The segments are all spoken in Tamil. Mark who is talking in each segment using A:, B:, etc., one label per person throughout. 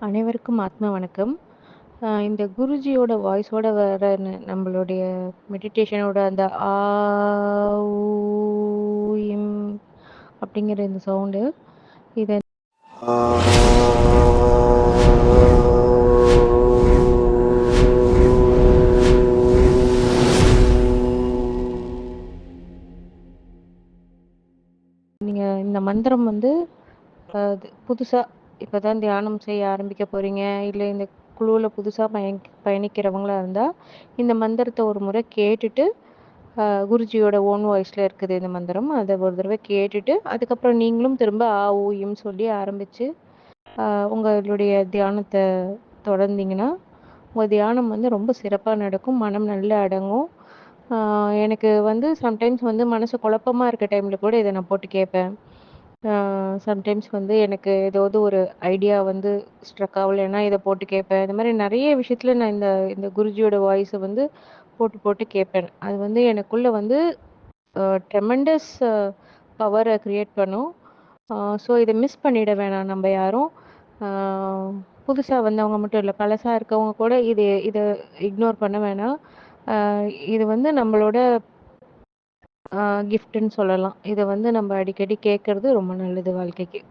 A: அனைவருக்கும் ஆத்ம வணக்கம். இந்த குருஜியோட வாய்ஸோட வர நம்மளுடைய மெடிடேஷனோட அந்த ஆ, அப்படிங்கிற இந்த சவுண்டு, இதை நீங்கள் இந்த மந்திரம் வந்து புதுசாக அது இப்போ தான் தியானம் செய்ய ஆரம்பிக்க போறீங்க, இல்லை இந்த குழுவில் புதுசாக பய பயணிக்கிறவங்களா இருந்தால் இந்த மந்திரத்தை ஒரு முறை கேட்டுட்டு, குருஜியோட ஓன் வாய்ஸில் இருக்குது இந்த மந்திரம். அதை ஒரு தடவை கேட்டுட்டு, அதுக்கப்புறம் நீங்களும் திரும்ப ஆ, ஊயும் சொல்லி ஆரம்பித்து உங்களுடைய தியானத்தை தொடர்ந்தீங்கன்னா, உங்கள் தியானம் வந்து ரொம்ப சிறப்பாக நடக்கும். மனம் நல்லா அடங்கும். எனக்கு வந்து சம்டைம்ஸ் வந்து மனசு குழப்பமாக இருக்க டைமில் கூட இதை நான் போட்டு கேட்பேன். சம்டைம்ஸ் வந்து எனக்கு ஏதாவது ஒரு ஐடியா வந்து ஸ்ட்ரக் ஆகலைன்னா இதை போட்டு கேட்பேன். இந்த மாதிரி நிறைய விஷயத்தில் நான் இந்த இந்த குருஜியோட வாய்ஸை வந்து போட்டு போட்டு கேட்பேன். அது வந்து எனக்குள்ளே வந்து ட்ரெமெண்டஸ் பவரை க்ரியேட் பண்ணும். ஸோ இதை மிஸ் பண்ணிட வேணாம் நம்ம யாரும். புதுசாக வந்தவங்க மட்டும் இல்லை பழசாக இருக்கவங்க கூட இது இதை இக்னோர் பண்ண வேணாம். இது வந்து நம்மளோட கிஃப்ட்டுன்னு சொல்லலாம். இதை வந்து நம்ம அடிக்கடி கேட்கறது ரொம்ப நல்லது வாழ்க்கைக்கு.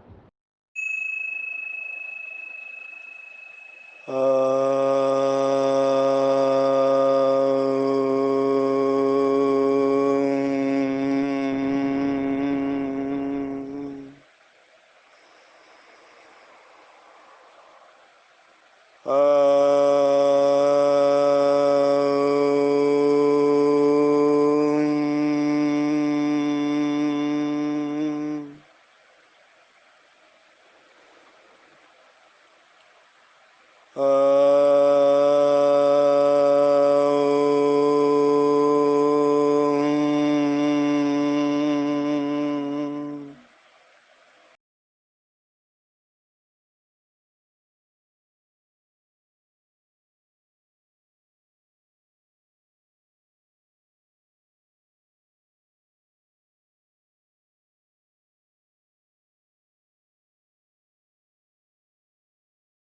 A: Uh...
B: Uh,